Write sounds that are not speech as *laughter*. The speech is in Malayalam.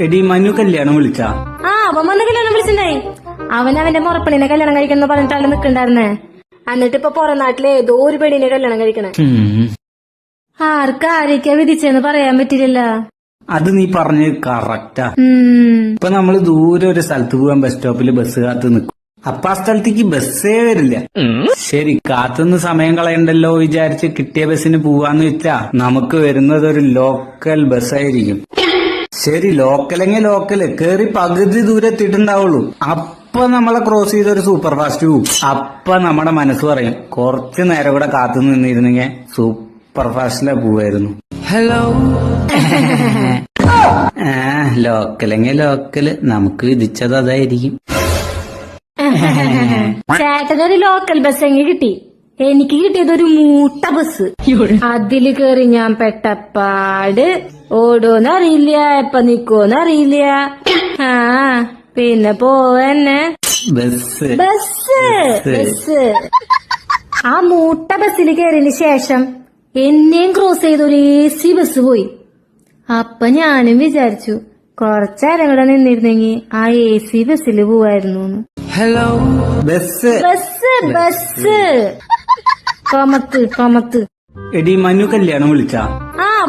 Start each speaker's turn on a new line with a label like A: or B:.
A: എടി മനു കല്യാണം വിളിച്ച.
B: ആ അവൻ വന്ന് കല്യാണം വിളിച്ചേ അവൻ അവന്റെ മുറപ്പണിനെ കല്യാണം കഴിക്കണം പറഞ്ഞിട്ടാണ് നിക്കണ്ടായിരുന്നേ എന്നിട്ട് ഇപ്പൊ പുറം നാട്ടിലെ ഏതോ ഒരു പെണ്ണിനെ കല്യാണം കഴിക്കണേ. ആർക്ക് ആരൊക്കെയാ വിധിച്ചെന്ന് പറയാൻ പറ്റില്ല
A: അത് നീ പറഞ്ഞത് കറക്റ്റാ ഇപ്പൊ നമ്മൾ ദൂരെ ഒരു സ്ഥലത്ത് പോകാൻ ബസ് സ്റ്റോപ്പിൽ ബസ് കാത്ത് നിൽക്കും അപ്പൊ ആ സ്ഥലത്തേക്ക് ബസ്സേ വരില്ല. ശരി കാത്തുനിന്ന് സമയം കളയണ്ടല്ലോ വിചാരിച്ച് കിട്ടിയ ബസ്സിന് പോവാന്ന് വെച്ചാ നമുക്ക് വരുന്നത് ഒരു ലോക്കൽ ബസ്സായിരിക്കും ശരി ലോക്കലെങ്കിൽ ലോക്കൽ. കേറി പകുതി ദൂരെ എത്തിയിട്ടുണ്ടാവുള്ളൂ അപ്പൊ നമ്മളെ ക്രോസ് ചെയ്ത ഒരു സൂപ്പർ ഫാസ്റ്റ് പോവും അപ്പൊ നമ്മുടെ മനസ്സ് പറയും കുറച്ചു നേരം കൂടെ കാത്തു നിന്നിരുന്നെങ്കിൽ സൂപ്പർ ഫാസ്റ്റിലെ പോവായിരുന്നു. ഹലോ *laughs* ആ ലോക്കലെങ്കിൽ ലോക്കൽ. നമുക്ക് വിധിച്ചത് അതായിരിക്കും. *laughs*
B: ചേട്ടനൊരു ലോക്കൽ ബസ് എങ്കിൽ കിട്ടി? എനിക്ക് കിട്ടിയത് ഒരു മൂട്ട ബസ് അതിൽ കേറി ഞാൻ പെട്ടപ്പാട് ഓടോന്നറിയില്ല എപ്പ നിക്കോന്നറിയില്ല ആ പിന്നെ പോവന്നെ.
A: ബസ്.
B: Bus bus. ആ മൂട്ട ബസ്സിൽ കയറിയതിന് ശേഷം എന്നെയും ക്രോസ് ചെയ്ത ഒരു എ സി ബസ് പോയി. അപ്പൊ ഞാനും വിചാരിച്ചു കുറച്ചേരം കൂടെ നിന്നിരുന്നെങ്കി ആ എ സി ബസ്സിൽ പോവായിരുന്നു ഹലോ
A: ബസ്
B: ബസ്. ബസ്. കൊമത്ത് കാമത്ത്.
A: എടി മനു കല്യാണം വിളിച്ച?
B: ആ